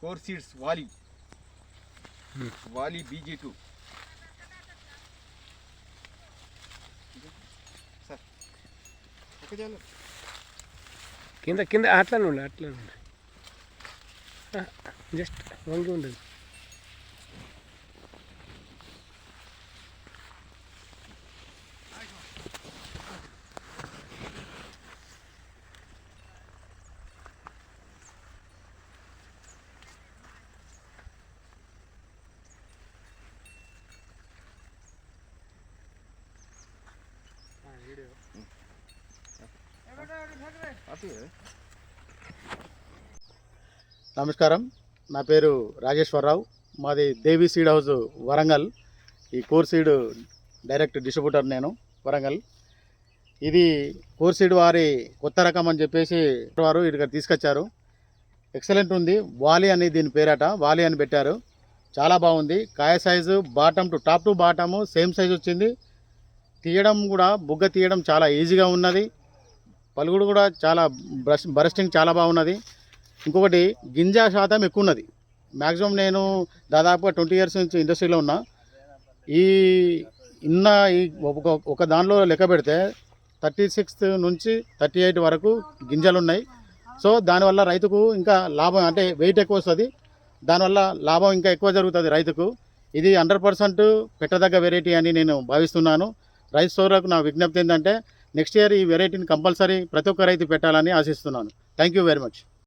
Core seeds వాలి వాలి BG two sir కింద కింద అట్లానే ఉండు అట్లానే ఉండు. జస్ట్ వంగి ఉండదు. నమస్కారం. నా పేరు రాజేశ్వరరావు. మాది దేవి సీడ్ హౌస్ వరంగల్. ఈ కోర్ సీడ్ డైరెక్ట్ డిస్ట్రిబ్యూటర్ నేను వరంగల్. ఇది కోర్ సీడ్ వారి కొత్త రకం అని చెప్పేసి వారు ఇక్కడ తీసుకొచ్చారు. ఎక్సలెంట్ ఉంది. వాలి అని దీని పేరట. వాలి అని పెట్టారు. చాలా బాగుంది. కాయ size bottom to top to bottom same size వచ్చింది. తీయడం కూడా బుగ్గ తీయడం చాలా ఈజీగా ఉన్నది. పలుగుడు కూడా చాలా బ్రష్ బరస్టింగ్ చాలా బాగున్నది. ఇంకొకటి గింజ శాతం ఎక్కువ ఉన్నది మ్యాక్సిమం నేను దాదాపుగా ట్వంటీ ఇయర్స్ నుంచి ఇండస్ట్రీలో ఉన్నా. ఈ ఇన్న ఈ ఒక ఒక దానిలో లెక్క పెడితే థర్టీ సిక్స్త్ నుంచి థర్టీ ఎయిట్ వరకు గింజలు ఉన్నాయి సో దానివల్ల రైతుకు ఇంకా లాభం అంటే వెయిట్ ఎక్కువ వస్తుంది. దానివల్ల లాభం ఇంకా ఎక్కువ జరుగుతుంది రైతుకు. ఇది హండ్రెడ్ పర్సెంట్ పెట్టదగ్గ వెరైటీ అని నేను భావిస్తున్నాను. రైతు సోదరులకు నా విజ్ఞప్తి ఏంటంటే నెక్స్ట్ ఇయర్ ఈ వెరైటీని కంపల్సరీ ప్రతి ఒక్క రైతు పెట్టాలని ఆశిస్తున్నాను. Thank you very much